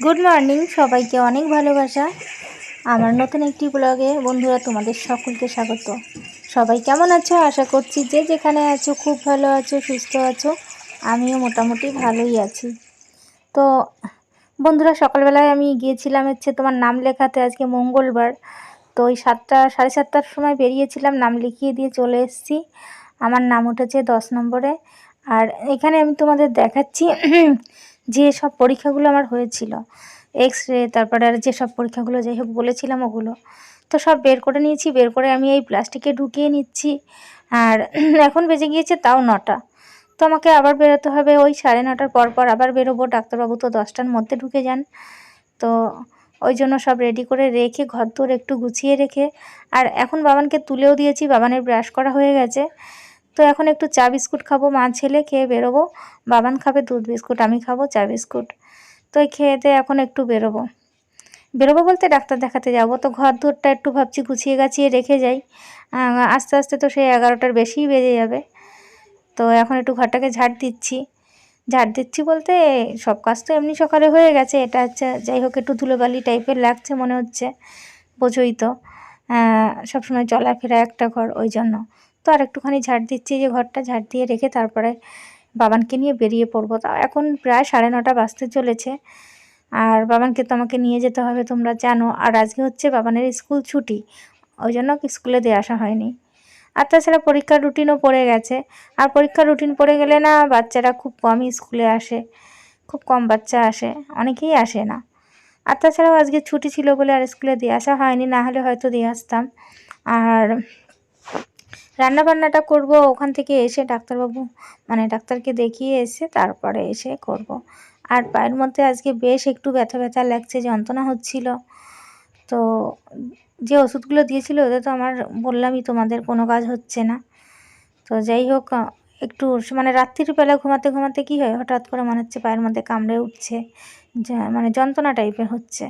Good morning সবাইকে অনেক ভালোবাসা। আমার নতুন একটি ব্লগে বন্ধুরা তোমাদের সকলকে স্বাগত। সবাই কেমন আছো? আশা করছি যে যেখানে আছো, খুব ভালো আছো, সুস্থ আছো, আমিও মোটামুটি ভালোই আছি। তো বন্ধুরা, সকালবেলায় আমি গিয়েছিলাম হচ্ছে তোমার নাম লেখাতে আজকে মঙ্গলবার। তো ওই সাতটা, সাড়ে সাতটার সময় বেরিয়েছিলাম, নাম লিখিয়ে দিয়ে চলে এসেছি। আমার নাম উঠেছে দশ নম্বরে। আর এখানে আমি তোমাদের দেখাচ্ছি যে সব পরীক্ষাগুলো আমার হয়েছিল এক্স রে তারপরে আর যে সব পরীক্ষাগুলো যাই হোক বলেছিলাম ওগুলো, তো সব বের করে নিয়েছি, বের করে আমি এই প্লাস্টিকে ঢুকিয়ে নিচ্ছি, আর এখন বেজে গিয়েছে তাও নটা, তো আমাকে আবার বেরোতে হবে ওই সাড়ে নটার পর পর আবার বেরোবো, ডাক্তারবাবু তো দশটার মধ্যে ঢুকে যান, তো ওই জন্য সব রেডি করে রেখে ঘর একটু গুছিয়ে রেখে, আর এখন বাবানকে তুলেও দিয়েছি, বাবানের ব্রাশ করা হয়ে গেছে তো এখন একটু চা বিস্কুট খাব, মা, ছেলে, খেয়ে বেরোবো। বাবান খাবে, দুধ বিস্কুট, আমি খাব চা বিস্কুট। তো এই খেয়েতে এখন একটু বেরোবো। বেরোবো বলতে ডাক্তার দেখাতে যাব। তো ঘর দূরটা একটু ভাবছি গুছিয়ে গাছিয়ে রেখে যাই। আস্তে আস্তে তো সেই এগারোটার বেশিই বেজে যাবে। তো এখন একটু ঘরটাকে ঝাড় দিচ্ছি। ঝাড় দিচ্ছি বলতে সব কাজ তো এমনি সকালে হয়ে গেছে। এটা হচ্ছে, যাই হোক, একটু ধুলোবালি টাইপের লাগছে মনে হচ্ছে। বোঝোই তো। সবসময় চলাফেরা একটা ঘর, ওই জন্য। তো আর একটুখানি ঝাড় দিচ্ছি যে ঘরটা ঝাড় দিয়ে রেখে তারপরে বাবানকে নিয়ে বেরিয়ে পড়ব। তা এখন প্রায় সাড়ে নটা বাজতে চলেছে। আর বাবানকে তো আমাকে নিয়ে যেতে হবে, তোমরা জানো। আর আজকে হচ্ছে বাবানের স্কুল ছুটি, ওই জন্য স্কুলে দিয়ে আসা হয়নি। আর তাছাড়া পরীক্ষার রুটিনও পড়ে গেছে। আর পরীক্ষার রুটিন পড়ে গেলে না বাচ্চারা খুব কমই স্কুলে আসে, খুব কম বাচ্চা আসে, অনেকেই আসে না। আর তাছাড়াও আজকে ছুটি ছিল বলে আর স্কুলে দিয়ে আসা হয়নি, না হলে হয়তো দিয়ে আসতাম। আর রান্না বান্নাটা করব, ওখান থেকে এসে ডাক্তারবাবু মানে ডাক্তারকে দেখিয়ে এসে তারপরে এসে করব। আর পায়ের মধ্যে আজকে বেশ একটু ব্যথা ব্যথা লাগছে, যন্ত্রণা হচ্ছিল। তো যে ওষুধগুলো দিয়েছিল, ওদের তো আমার বললামই তোমাদের কোনো কাজ হচ্ছে না। তো যাই হোক, একটু মানে রাত্রির বেলা ঘুমাতে ঘুমাতে কী হয়? হঠাৎ করে মনে হচ্ছে পায়ের মধ্যে কামড়ে উঠছে মানে যন্ত্রণা টাইপের হচ্ছে।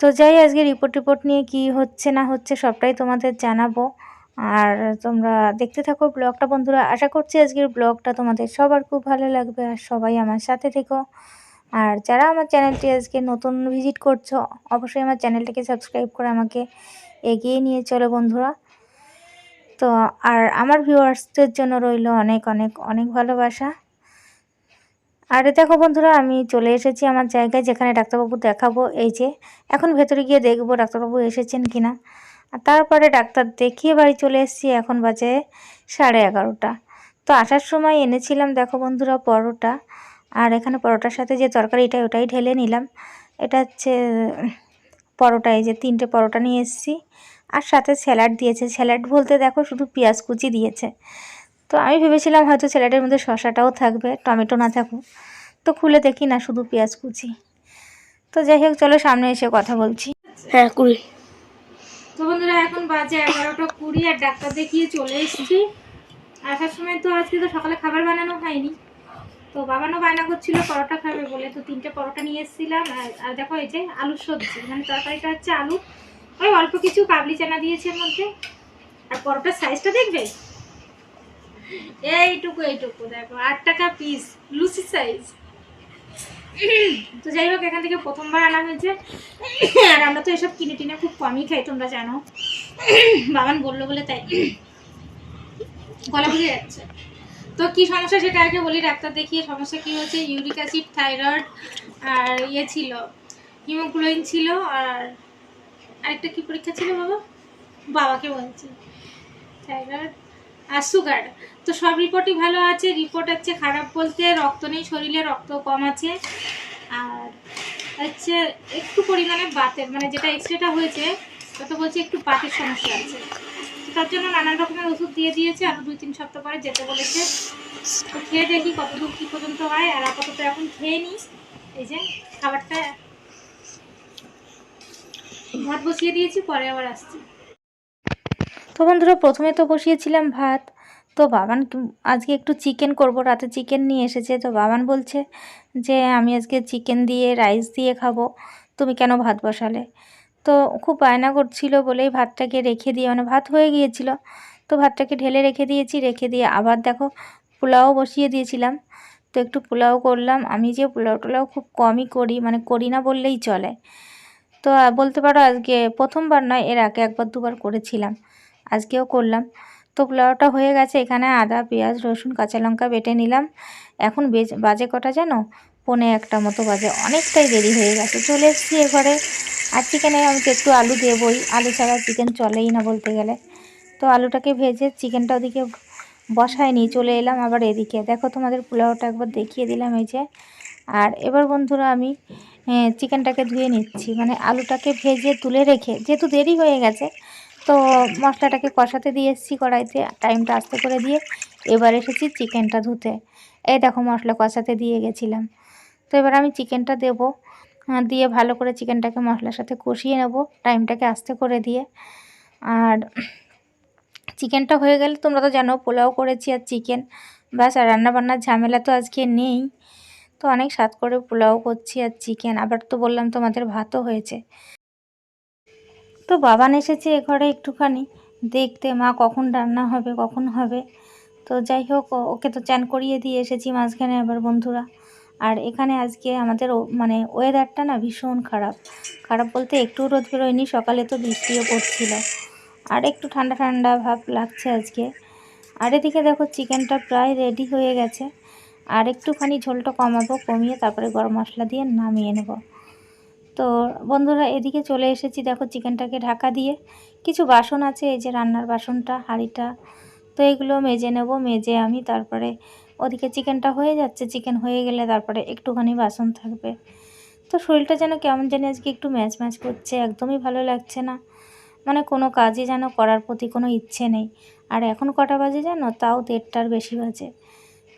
তো যাই, আজকে রিপোর্ট টিপোর্ট নিয়ে কি হচ্ছে না হচ্ছে সবটাই তোমাদের জানাব। আর তোমরা দেখতে থাকো ব্লগটা, বন্ধুরা। আশা করছি আজকের ব্লগটা তোমাদের সবার খুব ভালো লাগবে আর সবাই আমার সাথে থেকো। আর যারা আমার চ্যানেলটি আজকে নতুন ভিজিট করছ, অবশ্যই আমার চ্যানেলটাকে সাবস্ক্রাইব করে আমাকে এগিয়ে নিয়ে চলো, বন্ধুরা। তো, আর আমার ভিউয়ার্সদের জন্য রইল অনেক অনেক অনেক ভালোবাসা। আর দেখো, বন্ধুরা, আমি চলে এসেছি আমার জায়গায় যেখানে ডাক্তারবাবু দেখাবো। এই যে, এখন ভেতরে গিয়ে দেখব ডাক্তারবাবু এসেছেন কি না আর তারপরে ডাক্তার দেখিয়ে বাড়ি চলে এসেছি, এখন বাজে সাড়ে এগারোটা। তো আসার সময় এনেছিলাম, দেখো বন্ধুরা, পরোটা। আর এখানে পরোটার সাথে যে তরকারিটা, ওটাই ঢেলে নিলাম। এটা হচ্ছে, পরোটা, এই যে তিনটে পরোটা নিয়ে এসেছি। আর সাথে স্যালাড দিয়েছে। স্যালাড বলতে দেখো শুধু পেঁয়াজ কুচি দিয়েছে। তো আমি ভেবেছিলাম হয়তো স্যালাডের মধ্যে শসাটাও থাকবে, টমেটো না থাকুক। তো খুলে দেখি না শুধু পেঁয়াজ কুচি। তো যাই হোক, চলো সামনে এসে কথা বলছি। হ্যাঁ কুড়ি তো বন্ধুরা, এখন বাজে এগারোটা কুড়ি আর ডাক্তার দেখিয়ে চলে এসেছি। আসার সময় তো আজকে তো সকালে খাবার বানানো হয়নি। তো বাবানও বায়না করছিল, পরোটা খাবে বলে। তো তিনটে পরোটা নিয়ে এসেছিলাম। আর দেখো এই যে আলুর সবজি মানে তরকারিটা হচ্ছে আলু। ওই অল্প কিছু কাবলি চানা দিয়েছে এর মধ্যে। আর পরোটার সাইজটা দেখবে? এইটুকু এইটুকু, দেখো, আট টাকা পিস লুচি সাইজ তো যাই হোক, এখান থেকে প্রথমবার আনা হয়েছে। আর আমরা তো এসব কিনে টিনে খুব কমই খাই, তোমরা জানো। বাবান বলল বলে তাই। গলা বুঝে যাচ্ছে। তো কি সমস্যা সেটা আগে বলি, ডাক্তার দেখিয়ে সমস্যা কি হয়েছে? ইউরিক অ্যাসিড, থাইরয়েড, আর ইয়ে ছিল, হিমোগ্লোবিন ছিল, আর আরেকটা কি পরীক্ষা ছিল বাবা? বাবাকে বলছি। থাইরয়েড আর সুগার তো সব রিপোর্টই ভালো আছে রিপোর্ট হচ্ছে খারাপ বলতে রক্ত নেই, শরীরে রক্ত কম আছে। আর হচ্ছে একটু পরিমাণে বাতের মানে যেটা এক্সরেটা হয়েছে, ওটা বলছে একটু বাতের সমস্যা আছে। তার জন্য নানান রকমের ওষুধ দিয়ে দিয়েছে আরও দুই তিন সপ্তাহ পরে যেতে বলেছে। তো খেয়ে দেখি কতদূর কী পর্যন্ত হয়, আর আপাতত এখন খেয়ে নিই এই যে খাবারটা ভাত বসিয়ে দিয়েছি, পরে আবার আসছি। তো বন্ধুরা, প্রথমে তো বসিয়েছিলাম ভাত। তো বাবান আজকে একটু চিকেন করব, রাতে চিকেন নিয়ে এসেছে। তো বাবান বলছে যে, আমি আজকে চিকেন দিয়ে রাইস দিয়ে খাব। তুমি কেন ভাত বসালে? তো খুব বায়না করছিল বলেই ভাতটাকে রেখে দিয়ে মানে ভাত হয়ে গিয়েছিল। তো ভাতটাকে ঢেলে রেখে দিয়েছি, রেখে দিয়ে আবার দেখো পোলাও বসিয়ে দিয়েছিলাম। তো একটু পোলাও করলাম। আমি যে পোলাও টোলাও খুব কমই করি মানে করি না বললেই চলে। তো বলতে পারো আজকে প্রথমবার নয়, এর আগে একবার দুবার করেছিলাম। আজকেও করলাম। তো পোলাওটা হয়ে গেছে, এখানে আদা, পেঁয়াজ, রসুন, কাঁচা লঙ্কা বেটে নিলাম। এখন বেজ- কটা জানো? পৌনে একটা মতো বাজে, অনেকটাই দেরি হয়ে গেছে। চলে এসেছি এ ঘরে আর চিকেনে আমি তো একটু আলু দেবই। আলু ছাড়া চিকেন চলেই না বলতে গেলে। তো আলুটাকে ভেজে চিকেনটা ওদিকে বসায় নিয়ে চলে এলাম আবার এদিকে। দেখো তোমাদের পোলাওটা একবার দেখিয়ে দিলাম এই যে। আর এবার বন্ধুরা আমি চিকেনটাকে ধুয়ে নিচ্ছি। মানে আলুটাকে ভেজে তুলে রেখে, যেহেতু দেরি হয়ে গেছে তো মশলাটাকে কষাতে দিয়ে এসেছি কড়াইতে, টাইমটা আস্তে করে দিয়ে এবার এসেছি চিকেনটা ধুতে। এই দেখো মশলা কষাতে দিয়ে গেছিলাম। তো এবার আমি চিকেনটা দেবো। দিয়ে ভালো করে চিকেনটাকে মশলার সাথে কষিয়ে নেব টাইমটাকে আস্তে করে দিয়ে। আর চিকেনটা হয়ে গেলে তোমরা তো জানো পোলাও করেছি আর চিকেন। ব্যাস, আর রান্নাবান্নার ঝামেলা তো আজকে নেই। তো অনেক স্বাদ করে পোলাও করছি আর চিকেন। আবার তো বললাম তোমাদের ভাতও হয়েছে। তো বাবান এসেছে এ ঘরে একটুখানি। দেখতে মা কখন রান্না হবে, কখন হবে। তো যাই হোক ওকে তো চান করিয়ে দিয়ে এসেছি মাঝখানে আবার বন্ধুরা। আর এখানে আজকে আমাদের মানে ওয়েদারটা না ভীষণ খারাপ। খারাপ বলতে একটু রোদ বেরোয়নি, সকালে তো বৃষ্টিও পড়ছিল। আর একটু ঠান্ডা ঠান্ডা ভাব লাগছে আজকে। আর এদিকে দেখো চিকেনটা প্রায় রেডি হয়ে গেছে। আর একটুখানি ঝোলটা কমাবো, কমিয়ে তারপরে গরম মশলা দিয়ে নামিয়ে নেব। তো বন্ধুরা এদিকে চলে এসেছি, দেখো চিকেনটাকে ঢাকা দিয়ে। কিছু বাসন আছে, এই যে রান্নার বাসনটা, হাঁড়িটা। তো এগুলো মেজে নেব, মেজে আমি তারপরে ওদিকে চিকেনটা হয়ে যাচ্ছে, চিকেন হয়ে গেলে তারপরে একটুখানি বাসন থাকবে। তো শরীরটা যেন কেমন জানি আজকে একটু ম্যাচ ম্যাচ করছে, একদমই ভালো লাগছে না। মানে কোনো কাজই যেন করার প্রতি কোনো ইচ্ছে নেই। আর এখন কটা বাজে জানো? তাও দেড়টার বেশি বাজে।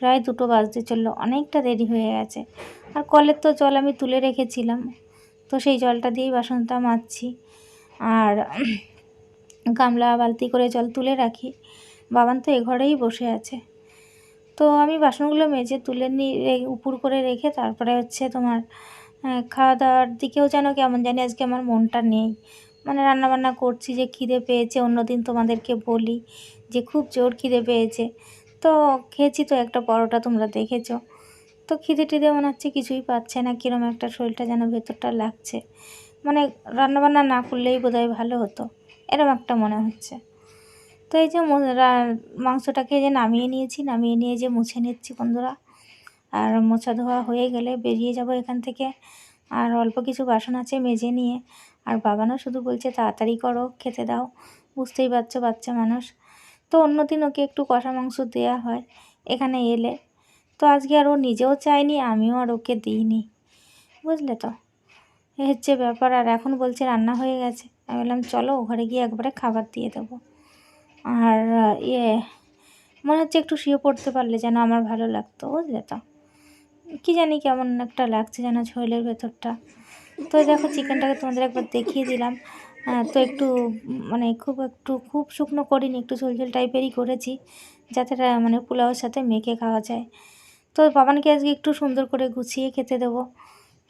প্রায় দুটো বাজতে চলল, অনেকটা দেরি হয়ে গেছে। আর কলের তো জল আমি তুলে রেখেছিলাম। তো সেই জলটা দিয়েই বাসনটা মাজছি। আর গামলা বালতি করে জল তুলে রাখি। বাবান তো এ ঘরেই বসে আছে। তো আমি বাসনগুলো মেজে তুলে নিয়ে উপর করে রেখে তারপরে হচ্ছে তোমার খাওয়া দাওয়ার দিকেও যেন কেমন জানি আজকে আমার মনটা নেই। মানে রান্নাবান্না করছি যে খিদে পেয়েছে, অন্যদিন তোমাদেরকে বলি যে খুব জোর খিদে পেয়েছে। তো খেয়েছি তো একটা পরোটা তোমরা দেখেছ। তো খিদে টিদে মনে হচ্ছে কিছুই পাচ্ছে না কীরকম একটা শরীরটা যেন ভেতরটা লাগছে। মানে রান্নাবান্না না করলেই বোধহয় ভালো হতো এরকম একটা মনে হচ্ছে। তো এই যে মাংসটাকে যে নামিয়ে নিয়েছি, নামিয়ে নিয়ে যে মুছে নিচ্ছি বন্ধুরা, আর মোছা ধোয়া হয়ে গেলে বেরিয়ে যাব এখান থেকে। আর অল্প কিছু বাসন আছে মেজে নিয়ে, আর বাবানও শুধু বলছে, তাড়াতাড়ি করো, খেতে দাও। বুঝতেই পারছ বাচ্চা মানুষ। তো অন্যদিন ওকে একটু কষা মাংস দেওয়া হয়, এখানে এলে। তো আজকে আর ও নিজেও চায়নি, আমিও আর ওকে দিইনি। বুঝলে তো? এই হচ্ছে ব্যাপার, আর এখন বলছে রান্না হয়ে গেছে। আমি বললাম, চলো ঘরে গিয়ে একবারে খাবার দিয়ে দেবো। আর ইয়ে মনে হচ্ছে একটু শুয়ে পড়তে পারলে যেন আমার ভালো লাগতো, বুঝলে তো? কী জানি কেমন একটা লাগছে যেন শরীরের ভেতরটা। তো দেখো, চিকেনটাকে তোমাদের একবার দেখিয়ে দিলাম। তো একটু মানে খুব একটু, খুব শুকনো করিনি, একটু ঝোলঝোল টাইপেরই করেছি, যাতে মানে পোলাওয়ের সাথে মেখে খাওয়া যায়। তো বাবানকে আজকে একটু সুন্দর করে গুছিয়ে খেতে দেবো।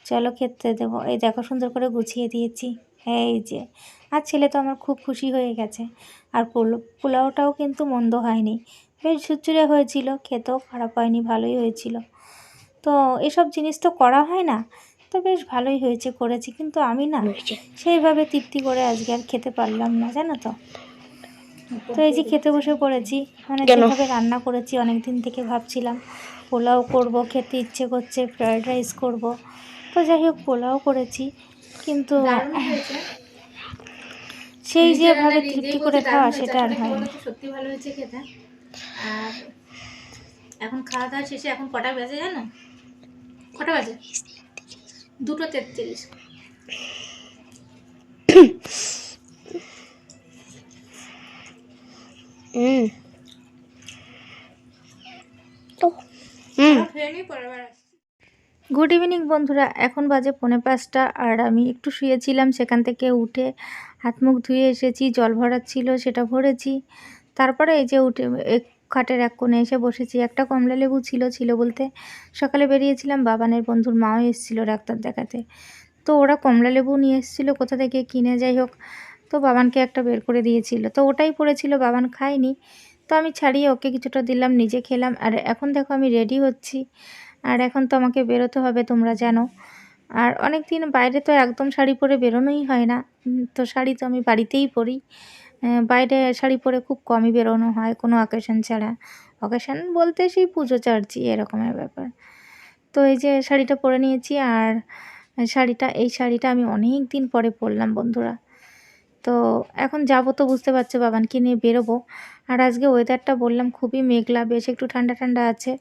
চলো খেতে দেবো। এই দেখো সুন্দর করে গুছিয়ে দিয়েছি। এই যে আর ছেলে তো আমার খুব খুশি হয়ে গেছে। আর পোল- পোলাওটাও কিন্তু মন্দ হয়নি। বেশ ঝুরঝুরে হয়েছিল খেতেও খারাপ হয়নি ভালোই হয়েছিল। তো এসব জিনিস তো করা হয় না তো বেশ ভালোই হয়েছে করেছি। কিন্তু আমি না সেইভাবে তৃপ্তি করে আজকে আর খেতে পারলাম না জানো তো? তো এই যে খেতে বসে পড়েছি মানে যেভাবে রান্না করেছি অনেক দিন থেকে ভাবছিলাম পোলাও করব খেতে ইচ্ছে করছে ফ্রায়েড রাইস করব। তো যাই হোক পোলাও করেছি কিন্তু সেই যেভাবে তৃপ্তি করে খাওয়া সেটা আর হয়নি সত্যি ভালো হয়েছে খেতে। আর এখন খাওয়া দাওয়া শেষে এখন কটা বাজে জানো? কটা বাজে? দুটো তেত্রিশ। গুড ইভিনিং বন্ধুরা। এখন বাজে পৌনে পাঁচটা আর আমি একটু শুয়েছিলাম সেখান থেকে উঠে হাত মুখ ধুয়ে এসেছি জল ভরার ছিল সেটা ভরেছি। তারপরে এই যে উঠে এক খাটের এক কোণে এসে বসেছি। একটা কমলা লেবু ছিল ছিল বলতে। সকালে বেরিয়েছিলাম বাবানের বন্ধুর মাও এসেছিল ডাক্তার দেখাতে। তো ওরা কমলা লেবু নিয়ে এসেছিল কোথা থেকে কিনে? যাই হোক তো বাবানকে একটা বের করে দিয়েছিল। তো ওটাই পড়েছিল, বাবান খায়নি। তো আমি ছাড়িয়ে ওকে কিছুটা দিলাম, নিজে খেলাম। আর এখন দেখো আমি রেডি হচ্ছি। আর এখন তো আমাকে বেরোতে হবে, তোমরা জানো। আর অনেক দিন বাইরে তো একদম শাড়ি পরে বেরোনোই হয় না। তো শাড়ি তো আমি বাড়িতেই পরি। বাইরে শাড়ি পরে খুব কমই বেরোনো হয়, কোনো অকেশন ছাড়া। অকেশন বলতে সেই পুজো চার্চি এরকমের ব্যাপার। তো এই যে শাড়িটা পরে নিয়েছি, আর শাড়িটা, এই শাড়িটা আমি অনেক দিন পরে পরলাম, বন্ধুরা। তো এখন যাব তো বুঝতে পারছ বাবানকে নিয়ে বেরোবো? আর আজকে ওয়েদারটা বললাম খুবই মেঘলা, বেশ একটু ঠান্ডা ঠান্ডা আছে।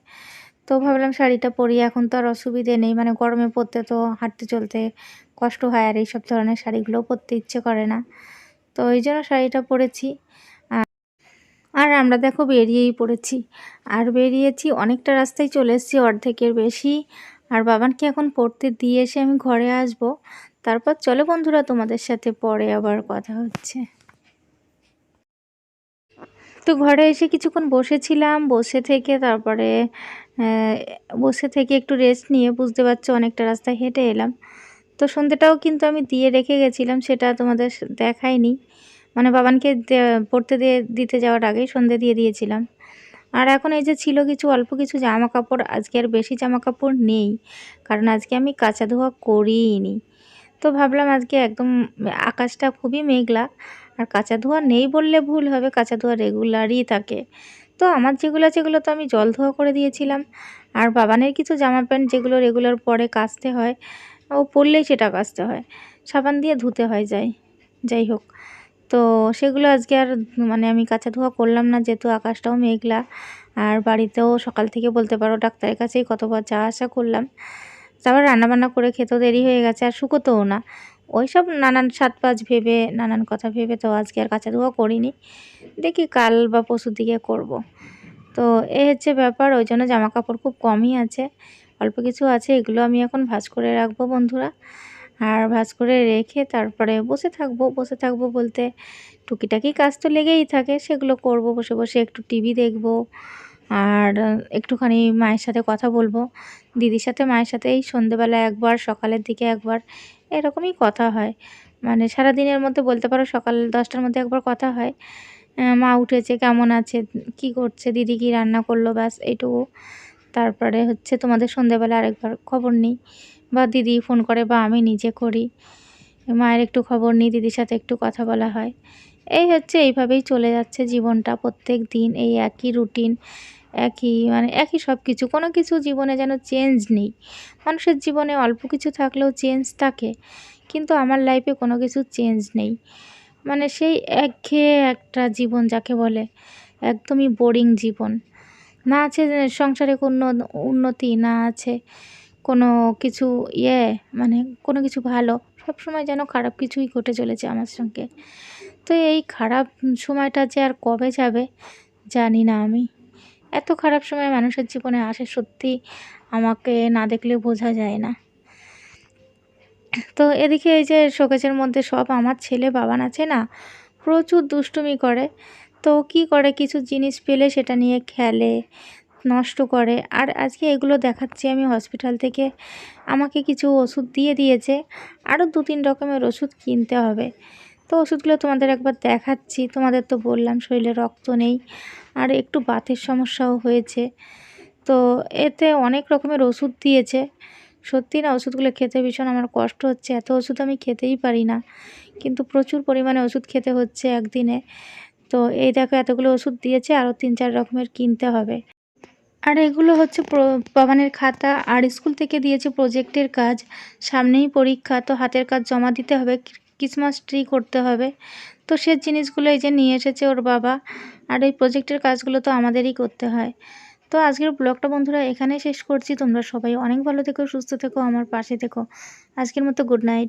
তো ভাবলাম শাড়িটা পরি, এখন তো আর অসুবিধে নেই মানে গরমে পরতে তো হাঁটতে চলতে কষ্ট হয়, আর এইসব ধরনের শাড়িগুলোও পরতে ইচ্ছে করে না। তো ওই জন্য শাড়িটা পরেছি। আর আমরা দেখো বেরিয়েই পড়েছি। আর বেরিয়েছি অনেকটা রাস্তায় চলে এসেছি অর্ধেকের বেশি। আর বাবানকে এখন পড়তে দিয়ে এসে আমি ঘরে আসব। তারপর চলো বন্ধুরা, তোমাদের সাথে পরে আবার কথা হচ্ছে। তো ঘরে এসে কিছুক্ষণ বসেছিলাম, বসে থেকে তারপরে বসে থেকে একটু রেস্ট নিয়ে বুঝতে পারছ অনেকটা রাস্তা হেঁটে এলাম। তো সন্ধ্যেটাও কিন্তু আমি দিয়ে রেখে গেছিলাম, সেটা তোমাদের দেখাইনি। মানে বাবানকে পড়তে দিয়ে, দিতে যাওয়ার আগেই সন্ধে দিয়ে দিয়েছিলাম। আর এখন এই যে ছিল কিছু, অল্প কিছু জামা কাপড় আজকে আর বেশি জামা কাপড় নেই। কারণ আজকে আমি কাঁচা ধোয়া করিনি তো ভাবলাম আজকে একদম আকাশটা খুবই মেঘলা, আর কাঁচা ধোয়া নেই বললে ভুল হবে, কাঁচা ধোয়া রেগুলারই থাকে। তো আমার যেগুলো আছে এগুলো তো আমি জল ধোয়া করে দিয়েছিলাম। আর বাবানের কিছু জামা প্যান্ট যেগুলো রেগুলার পরে কাচতে হয়, ও পরলেই সেটা কাচতে হয়। সাবান দিয়ে ধুতে হয় যাই যাই হোক। তো সেগুলো আজকে আর মানে আমি কাঁচা ধোয়া করলাম না, যেহেতু আকাশটাও মেঘলা। আর বাড়িতেও সকাল থেকে বলতে পারো ডাক্তারের কাছেই কতবার যাওয়া আসা করলাম। তারপর রান্নাবান্না করে খেতেও দেরি হয়ে গেছে, আর শুকোতেও না। ওই সব নানান সাত পাঁচ ভেবে, নানান কথা ভেবে তো আজকে আর কাঁচা ধোয়া করিনি। দেখি কাল বা পরশুর দিকে করব। তো এ হচ্ছে ব্যাপার, ওই জন্য জামা কাপড় খুব কমই আছে। অল্প কিছু আছে, এগুলো আমি এখন ভাঁজ করে রাখব বন্ধুরা। আর ভাঁজ করে রেখে তারপরে বসে থাকব। বসে থাকব বলতে টুকিটাকি কাজ তো লেগেই থাকে, সেগুলো করব, বসে বসে একটু টিভি দেখব। আর একটুখানি মায়ের সাথে কথা বলব। দিদির সাথে, মায়ের সাথে এই সন্ধেবেলা একবার, সকালের দিকে একবার, এরকমই কথা হয়। মানে সারা দিনের মধ্যে বলতে পারো সকাল দশটার মধ্যে একবার কথা হয়। মা উঠেছে, কেমন আছে, কি করছে, দিদি কি রান্না করল, ব্যাস, এইটুকু। তারপরে হচ্ছে তোমাদের সন্ধেবেলা আরেকবার খবর নিই। বা দিদি ফোন করে, বা আমি নিজে করি। মায়ের একটু খবর নিই, দিদির সাথে একটু কথা বলা হয়। এই হচ্ছে এইভাবেই চলে যাচ্ছে জীবনটা প্রত্যেক দিন, এই একই রুটিন একই মানে একই সব কিছু কোনো কিছু জীবনে যেন চেঞ্জ নেই। মানুষের জীবনে অল্প কিছু থাকলেও চেঞ্জ থাকে, কিন্তু আমার লাইফে কোনো কিছু চেঞ্জ নেই। মানে সেই একঘেয়ে একটা জীবন যাকে বলে একদমই বোরিং জীবন। না আছে সংসারে কোনো উন্নতি, না আছে কোনো কিছু ইয়ে মানে কোনো কিছু ভালো সব সময় যেন খারাপ কিছুই ঘটে চলেছে আমার সঙ্গে। তো এই খারাপ সময়টা যে আর কবে যাবে, জানি না আমি। এত খারাপ সময় মানুষের জীবনে আসে সত্যি আমাকে না দেখলে বোঝা যায় না। তো এদিকে এই যে শোকেজের মধ্যে সব আমার ছেলে বাবান আছে না, প্রচুর দুষ্টুমি করে। তো কি করে কিছু জিনিস পেলে সেটা নিয়ে খেলে, নষ্ট করে। আর আজকে এগুলো দেখাচ্ছি আমি হসপিটাল থেকে। আমাকে কিছু ওষুধ দিয়ে দিয়েছে। আরও দু তিন রকমের ওষুধ কিনতে হবে। তো ওষুধগুলো তোমাদের একবার দেখাচ্ছি। তোমাদের তো বললাম শরীরে রক্ত নেই আর একটু বাতের সমস্যাও হয়েছে। তো এতে অনেক রকমের ওষুধ দিয়েছে। সত্যি না, ওষুধগুলো খেতে ভীষণ আমার কষ্ট হচ্ছে। এত ওষুধ আমি খেতেই পারি না। কিন্তু প্রচুর পরিমাণে ওষুধ খেতে হচ্ছে একদিনে। তো এই দেখো, এতগুলো ওষুধ দিয়েছে, আরও তিন চার রকমের কিনতে হবে। আর এগুলো হচ্ছে প্র- বাবানের খাতা। আর স্কুল থেকে দিয়েছে প্রজেক্টের কাজ। সামনেই পরীক্ষা, তো হাতের কাজ জমা দিতে হবে। ক্রিসমাস ট্রি করতে হবে। তো সে জিনিসগুলো এই যে নিয়ে এসেছে ওর বাবা, আর এই প্রজেক্টের কাজগুলো তো আমাদেরই করতে হয়। তো আজকের ব্লগটা বন্ধুরা এখানেই শেষ করছি। তোমরা সবাই অনেক ভালো থেকো, সুস্থ থেকো, আমার পাশে থেকো। আজকের মতো গুড নাইট